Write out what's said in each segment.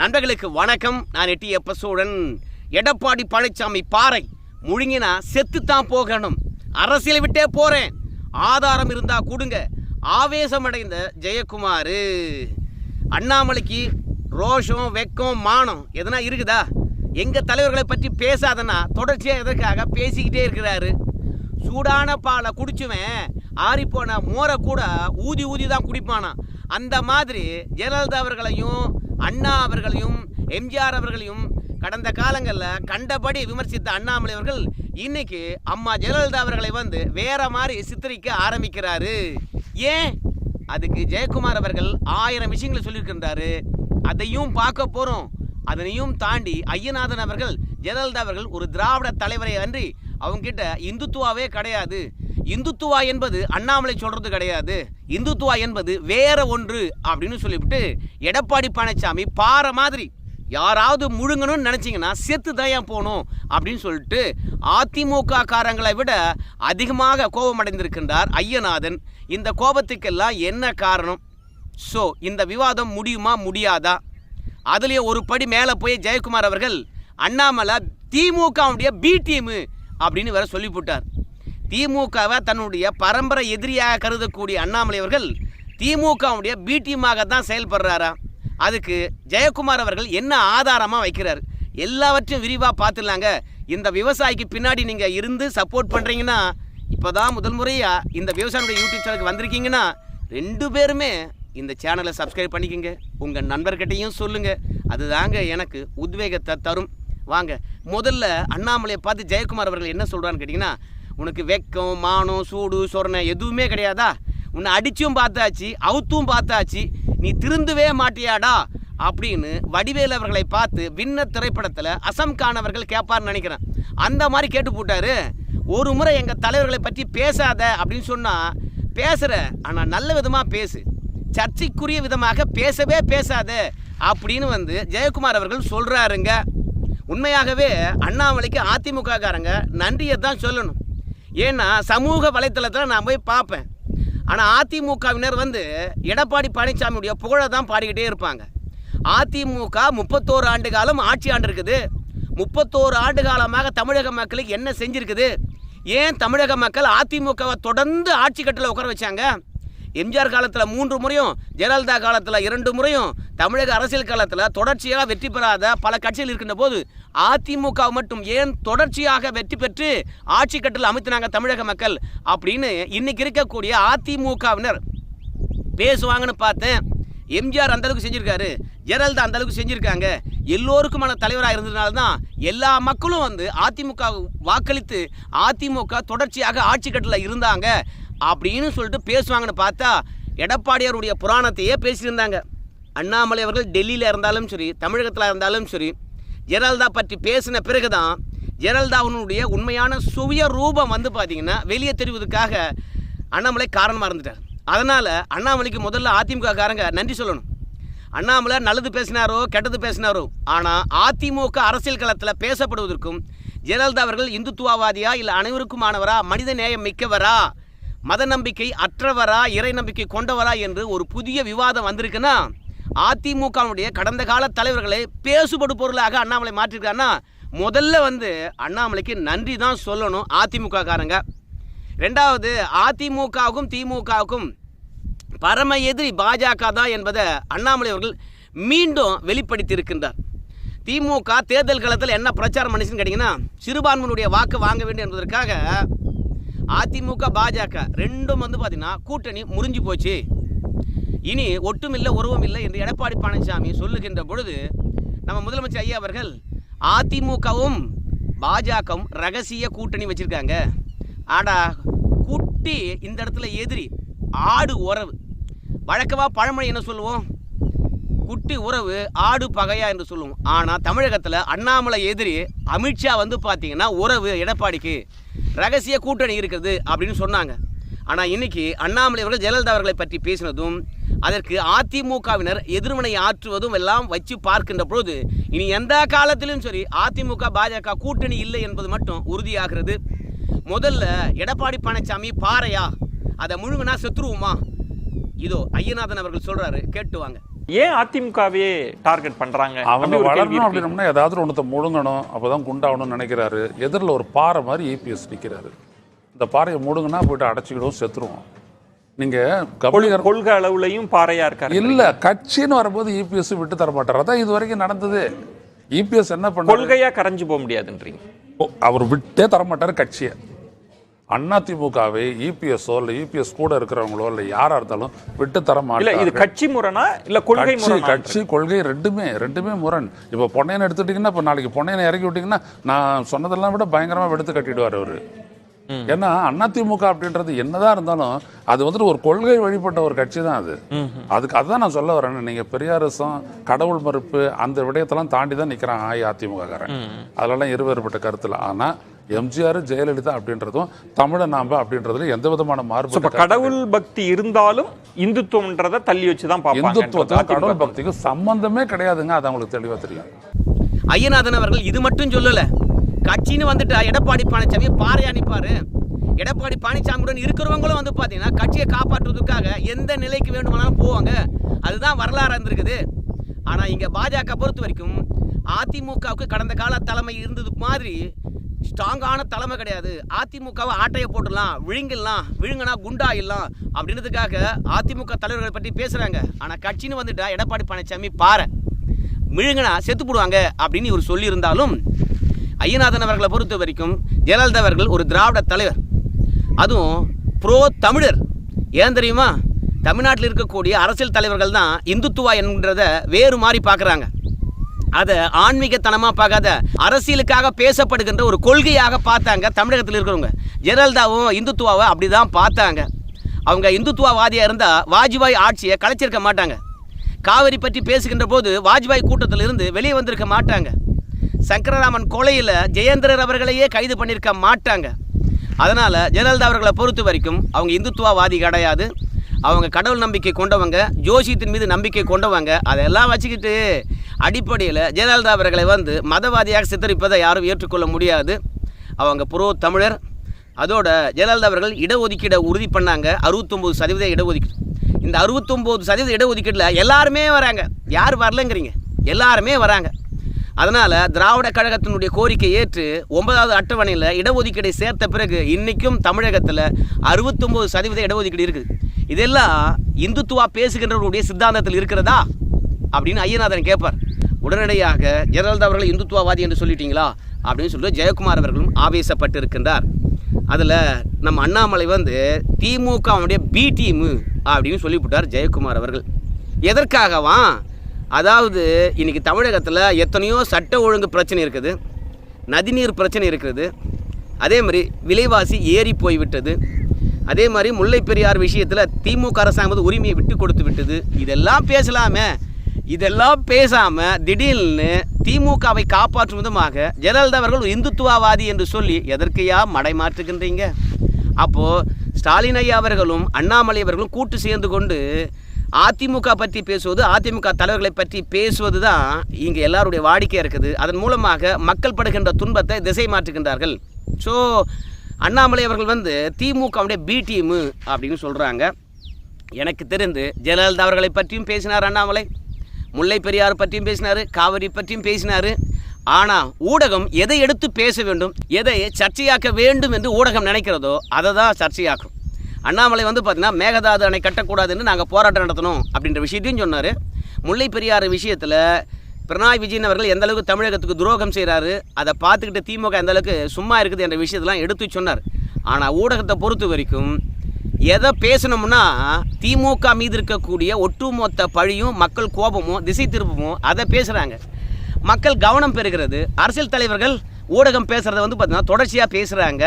நண்பர்களுக்கு வணக்கம். நான் எட்டி எப்பசோழன் எடப்பாடி பழனிசாமி பாறை முழுங்கினா செத்துத்தான் போகணும். அரசியல் விட்டே போறேன். ஆதாரம் இருந்தா கொடுங்க. ஆவேசமடைந்த ஜெயக்குமார். அண்ணாமலைக்கு ரோஷம் வெக்கம் மானம் எதனா இருக்குதா? எங்கள் தலைவர்களை பற்றி பேசாதனா தொடர்ச்சியாக எதற்காக பேசிக்கிட்டே இருக்கிறாரு? சூடான பாலை குடிச்சுவேன். ஆறிப்போன மோரை கூட ஊதி ஊதி தான் குடிப்பானா அந்த மாதிரி ஜெயலலிதா அவர்களையும் அண்ணா அவர்களையும் எம்ஜிஆர் அவர்களையும் கடந்த காலங்களில் கண்டபடி விமர்சித்த அண்ணாமலை அவர்கள் இன்னைக்கு அம்மா ஜெயலலிதா அவர்களை வந்து வேற மாதிரி சித்தரிக்க ஆரம்பிக்கிறாரு. ஏன்? அதுக்கு ஜெயக்குமார் அவர்கள் ஆயிரம் விஷயங்களை சொல்லியிருக்கின்றாரு. அதையும் பார்க்க போகிறோம் அதனையும் தாண்டி ஐயநாதன் அவர்கள் ஜெயலலிதா அவர்கள் ஒரு திராவிட தலைவரை அன்றி அவங்ககிட்ட இந்துத்துவாவே கிடையாது. இந்துத்துவா என்பது அண்ணாமலை சொல்றது கிடையாது. இந்துத்துவா என்பது வேற ஒன்று அப்படின்னு சொல்லிவிட்டு எடப்பாடி பழனிசாமி பாறை மாதிரி யாராவது முழுங்கணும்னு நினச்சிங்கன்னா செத்து தயா போகணும் அப்படின்னு சொல்லிட்டு அதிமுக காரங்களை விட அதிகமாக கோபமடைந்திருக்கின்றார் ஐயநாதன். இந்த கோபத்துக்கெல்லாம் என்ன காரணம்? ஸோ இந்த விவாதம் முடியுமா முடியாதா? அதுலேயே ஒரு படி மேலே போய் ஜெயக்குமார் அவர்கள் அண்ணாமலை திமுகவுடைய பி டீமு அப்படின்னு வேற சொல்லிவிட்டார். திமுகவை தன்னுடைய பரம்பரை எதிரியாக கருதக்கூடிய அண்ணாமலை அவர்கள் திமுகவுடைய பி டீமாக தான் செயல்படுறாரா? அதுக்கு ஜெயக்குமார் அவர்கள் என்ன ஆதாரமாக வைக்கிறார்? எல்லாவற்றையும் விரிவாக பார்த்துடலாங்க. இந்த விவசாயிக்கு பின்னாடி நீங்கள் இருந்து சப்போர்ட் பண்ணுறீங்கன்னா இப்போ தான் முதல் முறையாக இந்த விவசாயியோட யூடியூப் சேனலுக்கு வந்திருக்கீங்கன்னா ரெண்டு பேருமே இந்த சேனலை சப்ஸ்கிரைப் பண்ணிக்கோங்க. உங்கள் நண்பர்கிட்டையும் சொல்லுங்கள் அதுதாங்க எனக்கு உத்வேகத்தை தரும். வாங்க முதல்ல அண்ணாமலையை பார்த்து ஜெயக்குமார் அவர்கள் என்ன சொல்கிறான்னு கேட்டிங்கன்னா உனக்கு வெக்கம் மானம் சூடு சொரணை எதுவுமே கிடையாதா? உன்னை அடிச்சும் பார்த்தாச்சு அவுத்தும் பார்த்தாச்சு நீ திருந்தவே மாட்டியாடா? அப்படின்னு வடிவேல் அவர்களை பார்த்து விண்ண திரைப்படத்தில் அசம் காணவர்கள் கேட்பார்னு நினைக்கிறேன். அந்த மாதிரி கேட்டு போட்டாரு. ஒரு முறை எங்கள் தலைவர்களை பற்றி பேசாத அப்படின்னு சொன்னால் பேசுகிற ஆனால் நல்ல விதமாக பேசு. சர்ச்சைக்குரிய விதமாக பேசவே பேசாத. அப்படின்னு வந்து ஜெயக்குமார் அவர்கள் சொல்கிறாருங்க உண்மையாகவே அண்ணாமலைக்கு அதிமுக காரங்க நன்றியை தான் சொல்லணும். ஏன்னா சமூக வலைத்தளத்தில் நான் போய் பார்ப்பேன். ஆனால் அதிமுகவினர் வந்து எடப்பாடி பழனிசாமியுடைய புகழை தான் பாடிக்கிட்டே இருப்பாங்க. அதிமுக முப்பத்தோரு ஆண்டு காலம் ஆட்சி ஆண்டு இருக்குது முப்பத்தோரு ஆண்டு காலமாக தமிழக மக்களுக்கு என்ன செஞ்சுருக்குது? ஏன் தமிழக மக்கள் அதிமுகவை தொடர்ந்து ஆட்சி கட்டில் உட்கார வச்சாங்க? எம்ஜிஆர் காலத்தில் மூன்று முறையும் ஜெயலலிதா காலத்தில் இரண்டு முறையும் தமிழக அரசியல் காலத்தில் தொடர்ச்சியாக வெற்றி பெறாத பல கட்சிகள் இருக்கின்ற போது அதிமுக மட்டும் ஏன் தொடர்ச்சியாக வெற்றி பெற்று ஆட்சி கட்டில் அமைத்தினாங்க தமிழக மக்கள் அப்படின்னு இன்னைக்கு இருக்கக்கூடிய அதிமுகவினர் பேசுவாங்கன்னு பார்த்தேன். எம்ஜிஆர் அந்தளவுக்கு செஞ்சிருக்காரு ஜெயலலிதா அந்த அளவுக்கு எல்லோருக்குமான தலைவராக இருந்ததுனால தான் எல்லா மக்களும் வந்து அதிமுக வாக்களித்து அதிமுக தொடர்ச்சியாக ஆட்சி கட்டில் இருந்தாங்க. அப்படின்னு சொல்லிட்டு பேசுவாங்கன்னு பார்த்தா எடப்பாடியாருடைய புராணத்தையே பேசியிருந்தாங்க. அண்ணாமலை அவர்கள் டெல்லியில் இருந்தாலும் சரி தமிழகத்தில் இருந்தாலும் சரி ஜெயலலிதா பற்றி பேசின பிறகு தான் ஜெயலலிதாவினுடைய உண்மையான சுய ரூபம் வந்து பார்த்தீங்கன்னா வெளியே தெரிவதற்காக அண்ணாமலை காரணமாக இருந்துட்டார். அதனால் அண்ணாமலைக்கு முதல்ல அதிமுக காரங்க நன்றி சொல்லணும். அண்ணாமலை நல்லது பேசினாரோ கெட்டது பேசினாரோ ஆனால் அதிமுக அரசியல் களத்தில் பேசப்படுவதற்கும் ஜெயலலிதா அவர்கள் இந்துத்துவவாதியா இல்லை அனைவருக்குமானவரா மனித நேயம் மிக்கவரா மத நம்பிக்கை அற்றவரா இறை நம்பிக்கை கொண்டவரா என்று ஒரு புதிய விவாதம் வந்திருக்குன்னா அதிமுகவுடைய கடந்த கால தலைவர்களை பேசுபடு பொருளாக அண்ணாமலை மாற்றிருக்காருன்னா முதல்ல வந்து அண்ணாமலைக்கு நன்றி தான் சொல்லணும் அதிமுக காரங்க ரெண்டாவது அதிமுகவுக்கும் திமுகவுக்கும் பரம எதிரி பாஜக தான் என்பதை அண்ணாமலை அவர்கள் மீண்டும் வெளிப்படுத்தியிருக்கின்றார். திமுக தேர்தல் காலத்தில் என்ன பிரச்சாரம் பண்ணிச்சுன்னு கேட்டிங்கன்னா சிறுபான்மையினுடைய வாக்கு வாங்க வேண்டும் என்பதற்காக அதிமுக பாஜக ரெண்டும் வந்து பார்த்தீங்கன்னா கூட்டணி முறிஞ்சு போச்சு. இனி ஒட்டும் இல்லை இல்லை என்று எடப்பாடி பழனிசாமி சொல்லுகின்ற பொழுது நம்ம முதலமைச்சர் ஐயா அவர்கள் அதிமுகவும் பாஜகவும் ரகசிய கூட்டணி வச்சிருக்காங்க. ஆடா குட்டி இந்த இடத்துல எதிரி ஆடு உறவு. வழக்கமாக பழமொழி என்ன சொல்லுவோம்? குட்டி உறவு ஆடு பகையா என்று சொல்லுவோம். ஆனால் தமிழகத்தில் அண்ணாமலை எதிரி அமித்ஷா வந்து பார்த்தீங்கன்னா உறவு எடப்பாடிக்கு. ரகசிய கூட்டணி இருக்கிறது அப்படின்னு சொன்னாங்க. ஆனால் இன்னைக்கு அண்ணாமலை அவர்கள் ஜெயலலிதா அவர்களை பற்றி பேசினதும் அதற்கு அதிமுகவினர் எதிர்வினை ஆற்றுவதும் எல்லாம் வச்சு பார்க்கின்ற பொழுது இனி எந்த காலத்திலும் சரி அதிமுக பாஜக கூட்டணி இல்லை என்பது மட்டும் உறுதியாகிறது. முதல்ல எடப்பாடி பழனிசாமி பாறையா? அதை முழுங்கினா செத்துருவோமா? இதோ ஐயநாதன் அவர்கள் சொல்கிறாரு கேட்டுவாங்க ஏன் அதிமுகவே டார்கெட் பண்றாங்க? அவங்க வளரணும் இருக்கு. அப்படின்னம்னா ஏதாவது ஒன்றத்தை முழுங்கணும் அப்பதான் குண்டாகணும்னு நினைக்கிறாரு. எதிரில் ஒரு பாறை மாதிரி இபிஎஸ் நிற்கிறாரு இந்த பாறையை முடுங்கினா போயிட்டு அடைச்சிக்கிடும் செத்துருவோம். நீங்க கபடிகர் கொள்கை அளவுலயும் பாறையா இருக்காரு. இல்ல கட்சின்னு வரும்போது இபிஎஸ் விட்டு தர மாட்டார். அதான் இது வரைக்கும் நடந்தது. இபிஎஸ் என்ன பண்ண கொள்கையா கரைஞ்சு போக முடியாதுன்றீங்க. அவர் விட்டே தர மாட்டார் கட்சியை. அதிமுகவை இபிஎஸ்ஓ இல்லை இபிஎஸ் கூட இருக்கிறவங்களோ இல்லை யாரா இருந்தாலும் விட்டு தர இல்ல இது கட்சி முரணா இல்ல கொள்கை கட்சி கொள்கை ரெண்டுமே ரெண்டுமே முரண். இப்போ பொன்னையனை எடுத்துட்டீங்கன்னா இப்போ நாளைக்கு பொன்னையனை இறக்கி விட்டீங்கன்னா நான் சொன்னதெல்லாம் விட பயங்கரமா வெடுத்து கட்டிடுவார் அவரு. ஏன்னா அதிமுக அப்படின்றது என்னதான் இருந்தாலும் அது வந்துட்டு ஒரு கொள்கை வழிபட்ட ஒரு கட்சி தான் அது அதுக்கு அதுதான் நான் சொல்ல வரேன். நீங்க பெரியாரிசம் கடவுள் மறுப்பு அந்த விடயத்தெல்லாம் தாண்டி தான் நிக்கிறான் அதிமுக காரன் அதெல்லாம் இருவேறுபட்ட கருத்துல. ஆனா எம்ஜிஆர் ஜெயலலிதா அப்படின்றதும் தமிழ நாம அப்படின்றதுல எந்த விதமான மாறுபட்ட கடவுள் பக்தி இருந்தாலும் இந்துத்துவம்ன்றத தள்ளி வச்சுதான் இந்துத்துவத்துக்கும் கடவுள் பக்திக்கும் சம்பந்தமே கிடையாதுங்க. அது அவங்களுக்கு தெளிவா தெரியும். ஐயநாதன் அவர்கள் இது மட்டும் சொல்லல. கட்சின்னு வந்துட்டா எடப்பாடி பழனிசாமி பாறையா நிப்பாரு. எடப்பாடி பழனிசாமியுடன் இருக்கிறவங்களும் வந்து பார்த்தீங்கன்னா கட்சியை காப்பாற்றுவதற்காக எந்த நிலைக்கு வேண்டுமானாலும் போவாங்க. அதுதான் வரலாறு இருந்திருக்குது. ஆனால் இங்கே பாஜக பொறுத்த வரைக்கும் அதிமுகவுக்கு கடந்த கால தலைமை இருந்தது மாதிரி ஸ்ட்ராங்கான தலைமை கிடையாது. அதிமுகவை ஆட்டையை போட்டுடலாம் விழுங்கிடலாம் விழுங்கினா குண்டாயிடலாம் அப்படின்றதுக்காக அதிமுக தலைவர்களை பற்றி பேசுகிறாங்க ஆனால் கட்சின்னு வந்துட்டா எடப்பாடி பழனிசாமி பாறை. விழுங்கினா செத்து போடுவாங்க அப்படின்னு இவர் சொல்லியிருந்தாலும் ஐயநாதன் அவர்களை பொறுத்த வரைக்கும் ஜெயலலிதா அவர்கள் ஒரு திராவிட தலைவர். அதுவும் ப்ரோ தமிழர். ஏன் தெரியுமா? தமிழ்நாட்டில் இருக்கக்கூடிய அரசியல் தலைவர்கள் தான் இந்துத்துவா என்கிறத வேறு மாதிரி பார்க்குறாங்க. அதை ஆன்மீகத்தனமாக பார்க்காத அரசியலுக்காக பேசப்படுகின்ற ஒரு கொள்கையாக பார்த்தாங்க தமிழகத்தில் இருக்கிறவங்க. ஜெயலலிதாவும் இந்துத்துவாவை அப்படி தான் பார்த்தாங்க. அவங்க இந்துத்துவவாதியாக இருந்தால் வாஜ்பாய் ஆட்சியை கலைச்சிருக்க மாட்டாங்க. காவிரி பற்றி பேசுகின்ற போது வாஜ்பாய் கூட்டத்தில் இருந்து வெளியே வந்திருக்க மாட்டாங்க. சங்கரராமன் கொலையில் ஜெயேந்திரர் அவர்களையே கைது பண்ணியிருக்க மாட்டாங்க. அதனால் ஜெயலலிதா அவர்களை பொறுத்த வரைக்கும் அவங்க இந்துத்துவவாதி கிடையாது. அவங்க கடவுள் நம்பிக்கை கொண்டவங்க ஜோசியத்தின் மீது நம்பிக்கை கொண்டவங்க அதெல்லாம் வச்சுக்கிட்டு அடிப்படையில் ஜெயலலிதா அவர்களை வந்து மதவாதியாக சித்தரிப்பதை யாரும் ஏற்றுக்கொள்ள முடியாது. அவங்க புரோ தமிழர். அதோட ஜெயலலிதா அவர்கள் இடஒதுக்கீடை உறுதி பண்ணாங்க. அறுபத்தொம்போது சதவீத இடஒதுக்கீடு. இந்த அறுபத்தொம்போது சதவீத இடஒதுக்கீட்டில் எல்லாருமே வராங்க. யார் வரலங்கிறீங்க? எல்லாருமே வராங்க. அதனால் திராவிட கழகத்தினுடைய கோரிக்கை ஏற்று ஒன்பதாவது அட்டவணையில் இடஒதுக்கீடை சேர்த்த பிறகு இன்றைக்கும் தமிழகத்தில் அறுபத்தொம்போது சதவீத இடஒதுக்கீடு இருக்குது. இதெல்லாம் இந்துத்துவா பேசுகின்றவர்களுடைய சித்தாந்தத்தில் இருக்கிறதா? அப்படின்னு ஐயநாதன் கேட்பார் உடனடியாக ஜெயலலிதா அவர்கள் இந்துத்துவவாதி என்று சொல்லிட்டீங்களா? அப்படின்னு சொல்லிட்டு ஜெயக்குமார் அவர்களும் ஆவேசப்பட்டு இருக்கின்றார் அதில் நம்ம அண்ணாமலை வந்து திமுக அவனுடைய பி டீமு அப்படின்னு சொல்லிவிட்டார் ஜெயக்குமார் அவர்கள். எதற்காகவா? அதாவது இன்றைக்கி தமிழகத்தில் எத்தனையோ சட்ட ஒழுங்கு பிரச்சனை இருக்குது நதிநீர் பிரச்சனை இருக்குது அதே மாதிரி விலைவாசி ஏறி போய்விட்டது அதே மாதிரி முல்லை பெரியார் விஷயத்தில் திமுக அரசாங்கம் உரிமையை விட்டு கொடுத்து விட்டது. இதெல்லாம் பேசலாமே. இதெல்லாம் பேசாமல் திடீர்னு திமுகவை காப்பாற்றும் விதமாக ஜெயலலிதா அவர்கள் இந்துத்துவவாதி என்று சொல்லி எதற்கையா மடை மாற்றுகின்றீங்க? அப்போது ஸ்டாலின் ஐயா அவர்களும் அண்ணாமலை அவர்களும் கூட்டு சேர்ந்து கொண்டு அதிமுக பற்றி பேசுவது அதிமுக தலைவர்களை பற்றி பேசுவது தான் இங்கே எல்லாருடைய வாடிக்கையாக இருக்குது. அதன் மூலமாக மக்கள் படுகின்ற துன்பத்தை திசை மாற்றுகின்றார்கள். ஸோ அண்ணாமலை அவர்கள் வந்து திமுகவுடைய பி டீமு அப்படின்னு சொல்கிறாங்க எனக்கு தெரிந்து ஜெயலலிதா அவர்களை பற்றியும் பேசினார் அண்ணாமலை. முல்லை பெரியார் பற்றியும் பேசினார் காவிரி பற்றியும் பேசினார். ஆனால் ஊடகம் எதை எடுத்து பேச வேண்டும் எதை சர்ச்சையாக்க வேண்டும் என்று ஊடகம் நினைக்கிறதோ அதை தான் சர்ச்சையாக்கும். அண்ணாமலை வந்து பார்த்தீங்கன்னா மேகதாது அணை கட்டக்கூடாதுன்னு நாங்கள் போராட்டம் நடத்தணும் அப்படின்ற விஷயத்தையும் சொன்னார். முல்லை பெரியார் விஷயத்தில் பிரணாய் விஜயன் அவர்கள் எந்த அளவுக்கு தமிழகத்துக்கு துரோகம் செய்கிறாரு அதை பார்த்துக்கிட்டு திமுக எந்த அளவுக்கு சும்மா இருக்குது என்ற விஷயத்தெல்லாம் எடுத்து சொன்னார். ஆனால் ஊடகத்தை பொறுத்த வரைக்கும் எதை பேசணும்னா திமுக மீது இருக்கக்கூடிய ஒட்டுமொத்த பழியும் மக்கள் கோபமும் திசை திருப்பமும் அதை பேசுகிறாங்க மக்கள் கவனம் பெறுகிறது. அரசியல் தலைவர்கள் ஊடகம் பேசுகிறத வந்து பார்த்தீங்கன்னா தொடர்ச்சியாக பேசுகிறாங்க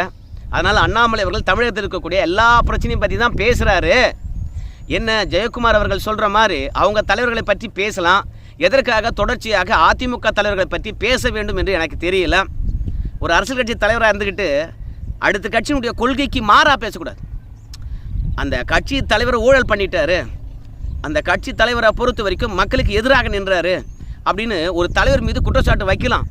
அதனால் அண்ணாமலை அவர்கள் தமிழகத்தில் இருக்கக்கூடிய எல்லா பிரச்சனையும் பற்றி தான் பேசுகிறாரு என்ன ஜெயக்குமார் அவர்கள் சொல்கிற மாதிரி அவங்க தலைவர்களை பற்றி பேசலாம். எதற்காக தொடர்ச்சியாக அதிமுக தலைவர்களை பற்றி பேச வேண்டும் என்று எனக்கு தெரியல. ஒரு அரசியல் கட்சி தலைவராக இருந்துக்கிட்டு அடுத்த கட்சியினுடைய கொள்கைக்கு மாறாக பேசக்கூடாது. அந்த கட்சி தலைவர் ஊழல் பண்ணிட்டாரு. அந்த கட்சி தலைவரை பொறுத்த வரைக்கும் மக்களுக்கு எதிராக நின்றாரு. அப்படின்னு ஒரு தலைவர் மீது குற்றச்சாட்டு வைக்கலாம்.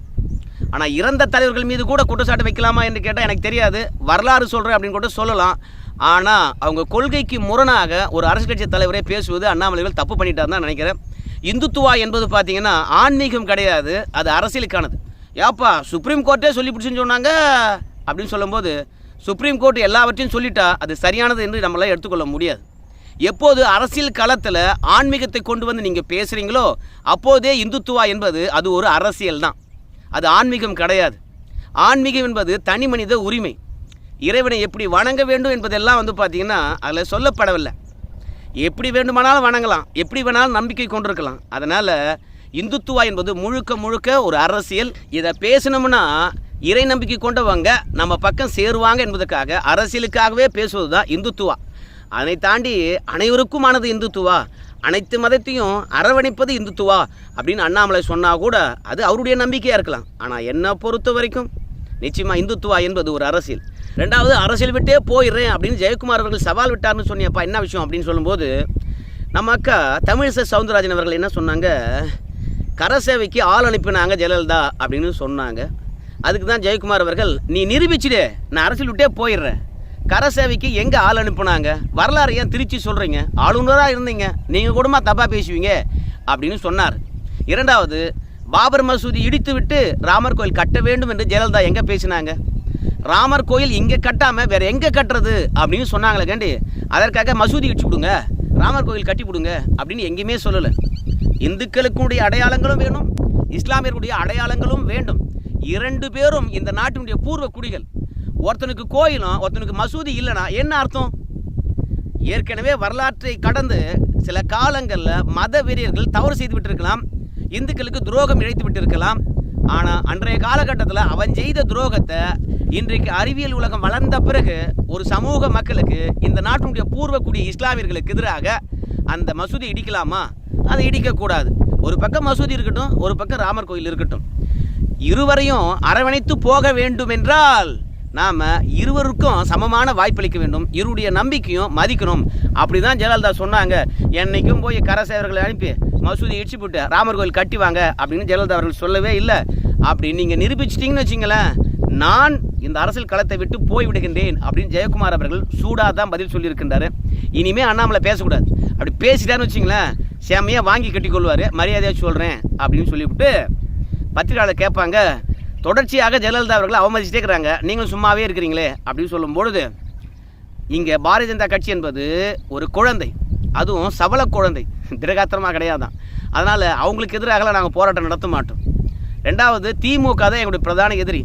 ஆனால் இறந்த தலைவர்கள் மீது கூட குற்றச்சாட்டு வைக்கலாமா என்று கேட்டால் எனக்கு தெரியாது. வரலாறு சொல்கிறேன் அப்படின்னு கூட சொல்லலாம். ஆனால் அவங்க கொள்கைக்கு முரணாக ஒரு அரசியல் கட்சி தலைவரே பேசுவது அண்ணாமலைகள் தப்பு பண்ணிட்டாருன்னு தான் நினைக்கிறேன். இந்துத்துவா என்பது பார்த்தீங்கன்னா ஆன்மீகம் கிடையாது அது அரசியலுக்கானது. ஏப்பா சுப்ரீம் கோர்ட்டே சொல்லி பிடிச்சுன்னு சொன்னாங்க அப்படின்னு சொல்லும்போது சுப்ரீம் கோர்ட் எல்லாவற்றையும் சொல்லிட்டா அது சரியானது என்று நம்மளால் எடுத்துக்கொள்ள முடியாது. எப்போது அரசியல் களத்தில் ஆன்மீகத்தை கொண்டு வந்து நீங்கள் பேசுகிறீங்களோ அப்போதே இந்துத்துவா என்பது அது ஒரு அரசியல் தான். அது ஆன்மீகம் கிடையாது. ஆன்மீகம் என்பது தனி மனித உரிமை. இறைவனை எப்படி வணங்க வேண்டும் என்பதெல்லாம் வந்து பார்த்திங்கன்னா அதில் சொல்லப்படவில்லை. எப்படி வேண்டுமானாலும் வணங்கலாம் எப்படி வேணாலும் நம்பிக்கை கொண்டிருக்கலாம். அதனால் இந்துத்துவா என்பது முழுக்க முழுக்க ஒரு அரசியல். இதை பேசினோம்னா இறை நம்பிக்கை கொண்டவங்க நம்ம பக்கம் சேருவாங்க என்பதற்காக அரசியலுக்காகவே பேசுவது தான் இந்துத்துவா. அதை தாண்டி அனைவருக்குமானது இந்துத்துவா. அனைத்து மதத்தையும் அரவணைப்பது இந்துத்துவா அப்படின்னு அண்ணாமலை சொன்னால் கூட அது அவருடைய நம்பிக்கையாக இருக்கலாம். ஆனால் என்னை பொறுத்த வரைக்கும் நிச்சயமாக இந்துத்துவா என்பது ஒரு அரசியல். ரெண்டாவது அரசியல் விட்டே போயிடுறேன் அப்படின்னு ஜெயக்குமார் அவர்கள் சவால் விட்டார்னு சொன்னியப்பா என்ன விஷயம் அப்படின்னு சொல்லும்போது நம்ம அக்கா தமிழிசை சவுந்தரராஜன் அவர்கள் என்ன சொன்னாங்க? கரசேவைக்கு ஆள் அனுப்பினாங்க ஜெயலலிதா அப்படின்னு சொன்னாங்க. அதுக்கு தான் ஜெயக்குமார் அவர்கள் நீ நிரூபிச்சிடு நான் அரசியல் விட்டே போயிடுறேன். கர சேவைக்கு எங்கே ஆள் அனுப்புனாங்க? வரலாறு ஏன் திருச்சி சொல்கிறீங்க ஆளுநராக இருந்தீங்க. நீங்கள் கூடமா தப்பாக பேசுவீங்க அப்படின்னு சொன்னார். இரண்டாவது பாபர் மசூதி இடித்து விட்டு ராமர் கோயில் கட்ட வேண்டும் என்று ஜெயலலிதா எங்கே பேசினாங்க? ராமர் கோயில் இங்கே கட்டாமல் வேற எங்கே கட்டுறது? அப்படின்னு சொன்னாங்களே கண்டி. அதற்காக மசூதி இடிச்சு விடுங்க ராமர் கோயில் கட்டி விடுங்க அப்படின்னு எங்கேயுமே சொல்லலை. இந்துக்களுக்குடைய அடையாளங்களும் வேணும் இஸ்லாமியர்களுடைய அடையாளங்களும் வேண்டும். இரண்டு பேரும் இந்த நாட்டினுடைய பூர்வ குடிகள். ஒருத்தனுக்கு கோயிலும் ஒருத்தனுக்கு மசூதி இல்லைனா என்ன அர்த்தம்? ஏற்கனவே வரலாற்றை கடந்து சில காலங்களில் மத வெறியர்கள் தவறு செய்து விட்டிருக்கலாம். இந்துக்களுக்கு துரோகம் இழைத்து விட்டிருக்கலாம். ஆனால் அன்றைய காலகட்டத்தில் அவன் செய்த துரோகத்தை இன்றைக்கு அறிவியல் உலகம் வளர்ந்த பிறகு ஒரு சமூக மக்களுக்கு இந்த நாட்டினுடைய பூர்வக்குடி இஸ்லாமியர்களுக்கு எதிராக அந்த மசூதி இடிக்கலாமா? அதை இடிக்கக்கூடாது. ஒரு பக்கம் மசூதி இருக்கட்டும் ஒரு பக்கம் ராமர் கோயில் இருக்கட்டும். இருவரையும் அரவணைத்து போக வேண்டும் என்றால் நாம் இருவருக்கும் சமமான வாய்ப்பளிக்க வேண்டும். இருவருடைய நம்பிக்கையும் மதிக்கணும். அப்படி தான் ஜெயலலிதா சொன்னாங்க. என்னைக்கும் போய் கரசேவர்களை அனுப்பி மசூதி இடிச்சு போட்டு ராமர் கோயில் கட்டி வாங்க அப்படின்னு ஜெயலலிதா அவர்கள் சொல்லவே இல்லை. அப்படி நீங்கள் நிரூபிச்சிட்டிங்கன்னு வச்சிங்களேன் நான் இந்த அரசியல் களத்தை விட்டு போய் விடுகின்றேன் அப்படின்னு ஜெயக்குமார் அவர்கள் சூடாக தான் பதில் சொல்லியிருக்கின்றாரு. இனிமேல் அண்ணாமலை பேசக்கூடாது. அப்படி பேசிட்டாருன்னு வச்சிங்களேன் செம்மையாக வாங்கி கட்டிக்கொள்வார். மரியாதையாக சொல்கிறேன் அப்படின்னு சொல்லிவிட்டு பத்திரிகையாளர் கேட்பாங்க தொடர்ச்சியாக ஜெயலலிதா அவர்களை அவமதிச்சிட்டே இருக்கிறாங்க. நீங்களும் சும்மாவே இருக்கிறீங்களே அப்படின்னு சொல்லும் பொழுது இங்கே பாரதிய ஜனதா கட்சி என்பது ஒரு குழந்தை. அதுவும் சபல குழந்தை. திரகாத்திரமாக கிடையாதான். அதனால் அவங்களுக்கு எதிராகலாம் நாங்கள் போராட்டம் நடத்த மாட்டோம். ரெண்டாவது திமுக தான் எங்களுடைய பிரதான எதிரி.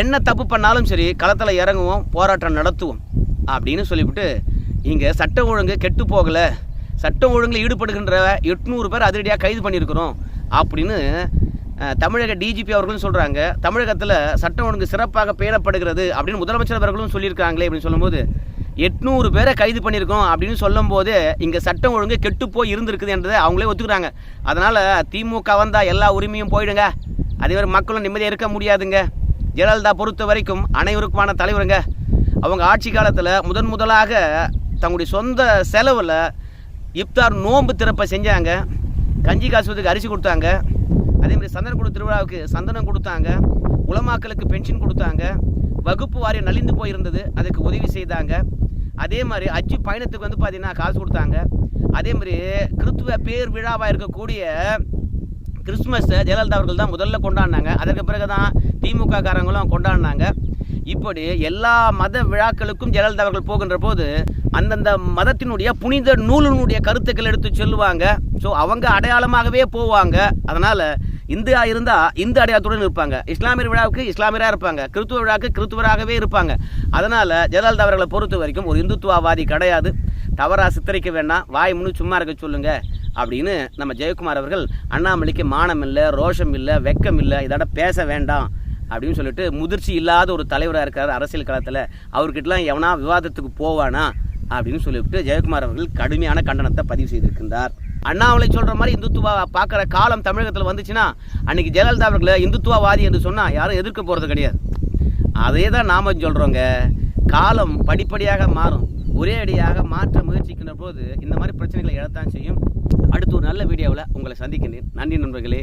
என்ன தப்பு பண்ணாலும் சரி களத்தில் இறங்குவோம் போராட்டம் நடத்துவோம் அப்படின்னு சொல்லிவிட்டு இங்கே சட்டம் ஒழுங்கு கெட்டு போகலை. சட்டம் ஒழுங்கில் ஈடுபடுகின்ற எட்நூறு பேர் அதிரடியாக கைது பண்ணியிருக்கிறோம் அப்படின்னு தமிழக டிஜிபி அவர்களும் சொல்கிறாங்க தமிழகத்தில் சட்டம் ஒழுங்கு சிறப்பாக பேணப்படுகிறது அப்படின்னு முதலமைச்சர் அவர்களும் சொல்லியிருக்காங்களே அப்படின்னு சொல்லும்போது எட்நூறு பேரை கைது பண்ணியிருக்கோம் அப்படின்னு சொல்லும்போது இங்கே சட்டம் ஒழுங்கு கெட்டு போய் இருந்திருக்குது என்றதை அவங்களே ஒத்துக்கிறாங்க. அதனால் திமுக வந்தால் எல்லா உரிமையும் போயிடுங்க. அதே மாதிரி மக்களும் நிம்மதியாக இருக்க முடியாதுங்க. ஜெயலலிதா பொறுத்த வரைக்கும் அனைவருக்குமான தலைவருங்க. அவங்க ஆட்சி காலத்தில் முதன் முதலாக தங்களுடைய சொந்த செலவில் இப்தார் நோன்பு திறப்பை செஞ்சாங்க. கஞ்சி காசுவதுக்கு அரிசி கொடுத்தாங்க. அதே மாதிரி திருவிழாவுக்கு சந்தனம் கொடுத்தாங்க. உலமாக்களுக்கு பென்ஷன் கொடுத்தாங்க. வகுப்பு வாரியம் நலிந்து போயிருந்தது. அதுக்கு உதவி செய்தாங்க. அதே மாதிரி அஜி பயணத்துக்கு வந்து பார்த்தீங்கன்னா காசு கொடுத்தாங்க. அதே மாதிரி கிறித்துவ பேர் விழாவாக இருக்கக்கூடிய கிறிஸ்துமஸை ஜெயலலிதா அவர்கள் தான் முதல்ல கொண்டாடினாங்க. அதற்கு பிறகு தான் திமுக காரங்களும் கொண்டாடினாங்க. இப்படி எல்லா மத விழாக்களுக்கும் ஜெயலலிதா அவர்கள் போகின்ற போது அந்தந்த மதத்தினுடைய புனித நூலினுடைய கருத்துக்கள் எடுத்து சொல்லுவாங்க. ஸோ அவங்க அடையாளமாகவே போவாங்க. அதனால் இந்தியா இருந்தால் இந்து அடையாளத்துடன் இருப்பாங்க. இஸ்லாமியர் விழாவுக்கு இஸ்லாமியராக இருப்பாங்க. கிறித்துவ விழாவுக்கு கிறித்துவராகவே இருப்பாங்க. அதனால் ஜெயலலிதா அவர்களை பொறுத்த வரைக்கும் ஒரு இந்துத்துவவாதி கிடையாது. தவறாக சித்தரிக்க வேண்டாம். வாய் முன்னு சும்மா இருக்க சொல்லுங்க அப்படின்னு நம்ம ஜெயக்குமார் அவர்கள் அண்ணாமலைக்கு மானம் இல்லை ரோஷம் இல்லை வெக்கம் இல்லை இதோட பேச வேண்டாம். அப்படின்னு சொல்லிட்டு முதிர்ச்சி இல்லாத ஒரு தலைவராக இருக்கார் அரசியல் களத்தில். அவர்கிட்டலாம் எவனா விவாதத்துக்கு போவானா அப்படின்னு சொல்லிவிட்டு ஜெயக்குமார் அவர்கள் கடுமையான கண்டனத்தை பதிவு செய்திருக்கின்றார். அண்ணாமலை சொல்கிற மாதிரி இந்துத்துவா பார்க்குற காலம் தமிழகத்தில் வந்துச்சுன்னா அன்னைக்கு ஜெயலலிதா அவர்களை இந்துத்துவவாதி என்று சொன்னால் யாரும் எதிர்க்க போகிறது கிடையாது. அதே தான் நாம சொல்கிறோங்க காலம் படிப்படியாக மாறும். ஒரே அடியாக மாற்ற முயற்சிக்கின்ற போது இந்த மாதிரி பிரச்சனைகளை எழத்தான் செய்யும். அடுத்து ஒரு நல்ல வீடியோவில் உங்களை சந்திக்கின்றேன். நன்றி நண்பர்களே.